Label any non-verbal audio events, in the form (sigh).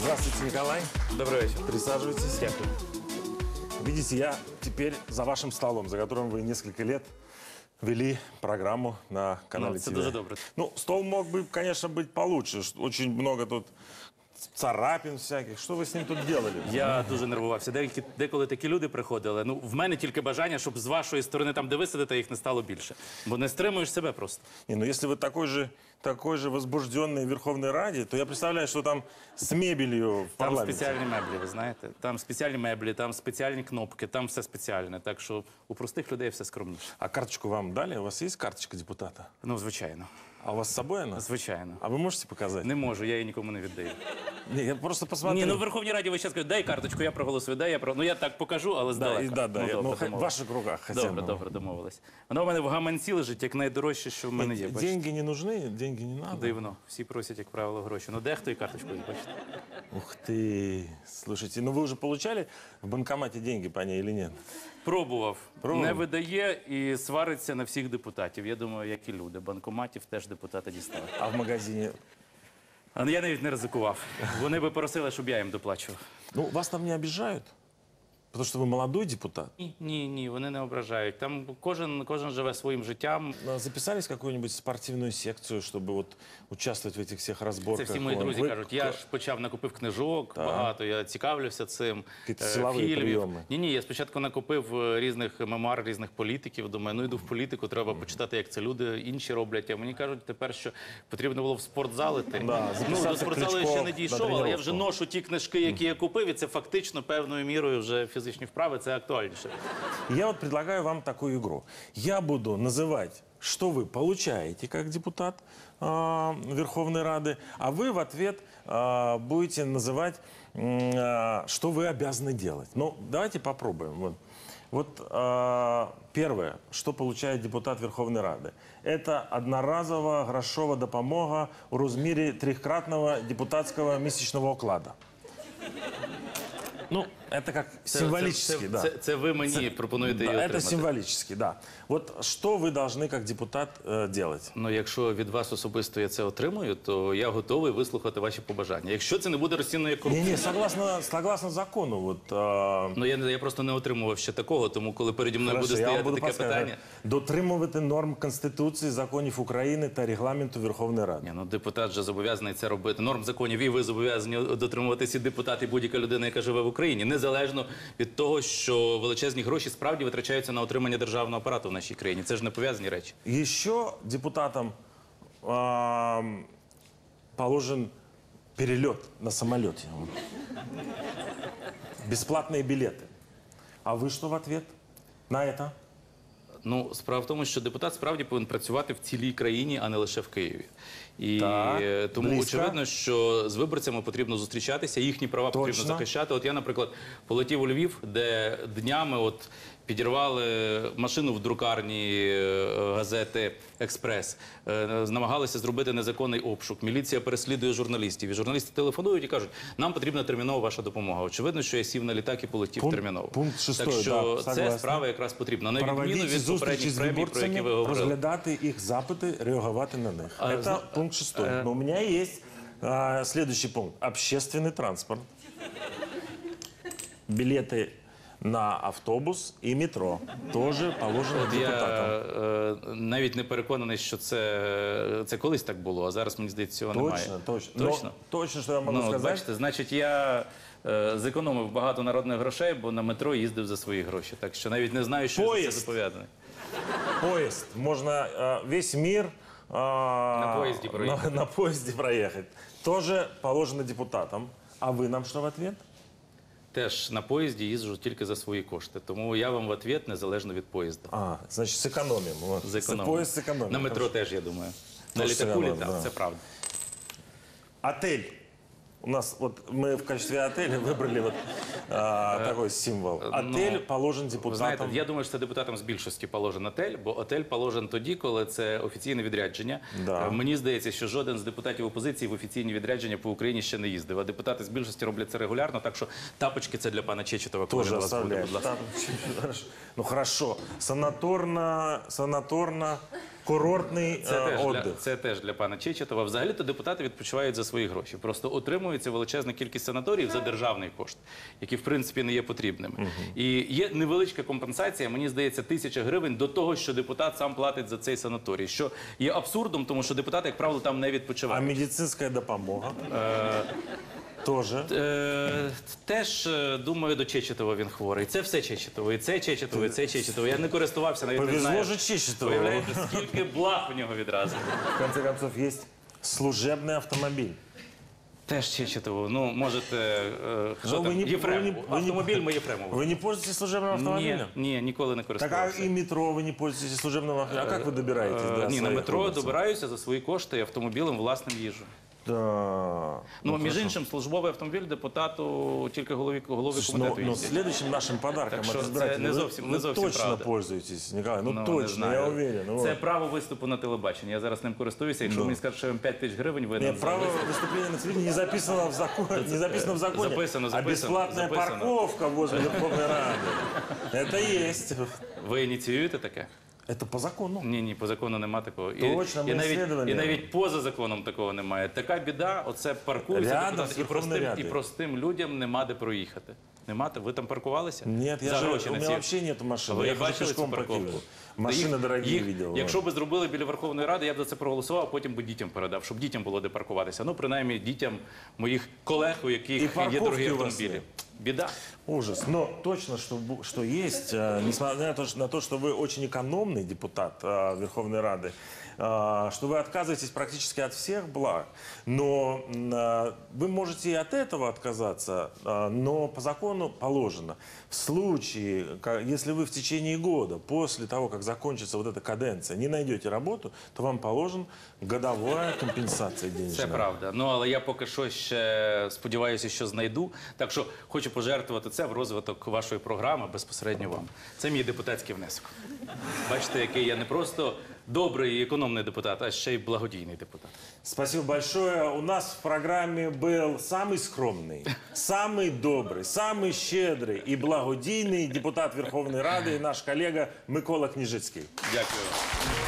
Здравствуйте, Николай. Добрий вечір. Присаживайтесь. Дякую. Видите, я теперь за вашим столом, за которым вы несколько лет вели программу на канале Ну, це ТВ. дуже добре. Ну, стол мог бы, конечно, быть получше. Очень много тут царапин всяких. Что вы с ним тут делали? Я дуже нервувався. Деякі, деколи такі люди приходили. Ну, в мене тільки бажання, щоб з вашої сторони там, де ви сидите, їх не стало більше. Бо не стримуєш себе просто. Не, ну если вы такой же, такой же возбужденный в Верховной Раде, то я представляю, что там с мебелью в Там парламенте. спеціальні меблі, ви знаєте. Там спеціальні меблі, там спеціальні кнопки, там все спеціальне. Так що у простих людей все скромніше. А карточку вам дали? У вас есть карточка депутата? Ну, звичайно. А у вас с собой она? Звичайно. А вы можете показать? Не можу, я її нікому не віддаю. Не, я просто посмотрел. Ні, ну в Верховній Раді ви зараз кажуть, дай карточку, я проголосую, дай я про. Ну я так покажу, але да, здалека. и, да, да, Ну, я- добре, ну, хай- в домовились. ваших руках хотя Добре, бы. добре, домовились. Вона у мене в гаманці лежить, як найдорожче, що в мене є. Бачите? Деньги не нужны, деньги не надо. Дивно. Всі просять, як правило, гроші. Ну дехто і карточку є, бачите. Ух ты. Слушайте, ну вы уже получали в банкомате деньги по ней или нет? Пробував. Пробував? Не видає і свариться на всіх депутатів. Я думаю, як і люди. Банкоматів теж депутати дістали. А в магазині? А я навіть не ризикував. Вони би просили, щоб я їм доплачував. Ну, вас там не обижают? Потому что вы молодой депутат. Ні, ні, ні, вони не ображають. Там кожен, кожен живе своїм життям. А Записались в какую-нибудь спортивную секцию, чтобы вот участвовать в этих всех разборках? Це всі мої Вон, друзі вы- кажуть. Я ж почав накупив книжок багато, я цікавлюся цим. Якісь е, силові фільмів. прийоми. Ні, ні, я спочатку накупив е, різних мемуар, різних політиків. Думаю, ну йду в політику, треба почитати, як це люди інші роблять. А мені кажуть тепер, що потрібно було в спортзал іти. Да, ну, записатися до спортзалу я Кличко ще на не дійшов, але я вже тренування. ношу ті книжки, які я купив, і це фактично певною мірою вже фізичні вправи, це актуальніше. Я вот предлагаю вам такую игру. Я буду называть, что вы получаете как депутат а, Верховной Рады, а вы в ответ а, будете называть, м, а, что вы обязаны делать. Ну, давайте попробуем. Вот, вот а, первое, что получает депутат Верховной Рады, это одноразовая грошова допомога у размере трехкратного депутатского месячного оклада. Ну, это как Це- символически, це, да. Це, це ви мені пропонуєте Да, її это отримати. символически, да. Вот что вы должны как депутат э, делать? Ну, якщо від вас особисто я це отримую, то я готовий вислухати ваші побажання. Якщо це не буде розцінено як корупція, Не-не, согласно, согласно закону, вот... э, ну я, не- я просто не отримував ще такого, тому коли переді мною хорошо, буде я вам стояти буду таке подсказывать. питання. Дотримувати норм Конституції, законів України та регламенту Верховної Ради. Ні, ну депутат же зобов'язаний це робити. Норм законів і ви зобов'язані дотримуватися і депутат і будь-яка людина, яка живе в Україні, незалежно від того, що величезні гроші справді витрачаються на отримання державного апарату в нашій країні. Це ж не пов'язані речі. Еще депутатам эм, положен перелет на самолете. Бесплатные билеты. А вы что в ответ на это? Ну, справа в тому, що депутат справді повинен працювати в цілій країні, а не лише в Києві. І Так, е, тому близько. очевидно, що з виборцями потрібно зустрічатися, їхні права потрібно захищати. От я, наприклад, полетів у Львів, де днями от підірвали машину в друкарні е, газети Експрес, е, намагалися зробити незаконний обшук. Міліція переслідує журналістів. І журналісти телефонують і кажуть, нам потрібна термінова ваша допомога. Очевидно, що я сів на літак і полетів Пункт- терміново. пункт шостий, так що да, це справа якраз потрібна. На відміну від зустрічі попередніх з премій, про які виборцями, ви говорили. розглядати їх запити, реагувати на них. А, Это зна- пункт шестой. э, Но у меня есть а, следующий пункт. Общественный транспорт. Билеты на автобус и метро тоже положено Я депутатам. е, навіть не переконаний, що це, це колись так було, а зараз мені здається, цього немає. Точно, точно. Точно. Но точно, что я могу Ну, от сказать. бачите, значить, я е, зекономив багато народних грошей, бо на метро їздив за свої гроші. Так що навіть не знаю, що я за Поїзд. це зобов'язаний. Поезд. Можно а, весь мир а, На поезде проехать. на, на поезде проехать. Тоже положено депутатам. А вы нам что в ответ? Теж на поїзді їжджу тільки за свої кошти. Тому я вам в ответ незалежно від поїзда. А, значит, сэкономим. Вот. Зекономив. Поезд сэкономим. На метро Хорошо. теж, я думаю. На Тож літаку зекономив, літав, да. це правда. Отель. У нас вот мы в качестве отеля (laughs) выбрали вот а, такой символ. Отель ну, положен Ви депутатам. знаєте, я думаю, що це депутатам з більшості положен отель, бо отель положен тоді, коли це офіційне відрядження. Да. Е, Мені здається, що жоден з депутатів опозиції в офіційні відрядження по Україні ще не їздив. А депутати з більшості роблять це регулярно, так що тапочки це для пана Чечетова, коли Тоже він у вас буде, оставляет. будь ласка. Там, (laughs) хорошо. Ну хорошо. Санаторно, санаторно курортный Це э, теж, для, отдых. це теж для пана Чечетова. Взагалі-то депутати відпочивають за свої гроші. Просто отримується величезна кількість санаторіїв за державний кошт, які в принципі не є потрібними. І є невеличка компенсація, мені здається, тисяча гривень до того, що депутат сам платить за цей санаторій. Що є абсурдом, тому що депутати, як правило, там не А відпочивають. медицинская допомога? Тоже. Е, теж е, думаю, до Чечетова він хворий. Це все Чечетово. І це Чечетово, і це Чечетово. Я не користувався навіть не Повезло знаю. же Чечетову. Виявляєте, скільки благ у нього відразу. В конце концов, есть служебный автомобиль. Теж Чечетово. Ну, можете. е, Що Ну, там? ви не- Єфремов. ви не- ви не- Автомобіль ми Єфремову. Вы не пользуетесь служебным Ні, автомобилем? ні, ніколи не Так а користувався. и метро вы не пользуетесь служебным автомобилем? А как вы добираетесь Е, до Ні, на своих метро областей? добираюся за свої кошти і автомобілем власним їжджу. Да. Ну, між іншим, службовий автомобіль депутату тільки голові, голові Слушай, комітету но, но їздять. следующим нашим подарком Так от що це избирателей не вы- зовсім- вы, не зовсім точно правда. пользуетесь, Николай. Ну, Ну, не точно, я знаю. уверен. Ну, Це право виступу на телебаченні. Я зараз ним користуюся. Якщо Ну. мені скажуть, що я вам 5 тисяч гривень винен Нет, за право виступ. выступления на телевидении не записано в законе. Не записано в законе. Записано, А записано, бесплатная записано. парковка возле Верховной Рады. Это есть. Ви ініціюєте таке? Это по закону. Ні, ні, по закону нема такого. Точно, і, ми і, навіть, ісследували. і навіть поза законом такого немає. Така біда, оце паркуються Рядом депутати, з і Верховною простим, і Радою. простим людям нема де проїхати. Нема, ви там паркувалися? Нет, я За же, гроші у на меня ці- вообще нет машины. Ви я хожу бачили цю пешком по парковку? Киеву. Та Машины їх- дорогие їх- видел. Якщо би зробили біля Верховної Ради, я б за це проголосував, а потім би дітям передав, щоб дітям було де паркуватися. Ну, принаймні, дітям моїх колег, у І яких є парковки дорогі у вас автомобілі. є? Біда. Ужас. Но точно, что, что есть, э, несмотря на то, что, на то, что вы очень экономный депутат э, Верховной Рады, э, что вы отказываетесь практически от всех благ, но э, вы можете и от этого отказаться, э, но по закону положено. В случае, если вы в течение года, после того, как закончится вот эта каденция, не найдете работу, то вам положен годовая компенсация денежная. Це правда. Ну але я поки що ще сподіваюся, що знайду. Так що хочу пожертвувати це в розвиток вашої програми безпосередньо вам. Це мій депутатський внесок. Бачите, який я не просто добрий і економний депутат, а ще й благодійний депутат. Спасибо большое. У нас в программе был самый скромный, самый добрый, самый щедрый и благодійный депутат Верховной Рады, наш коллега Микола Княжицкий. Дякую.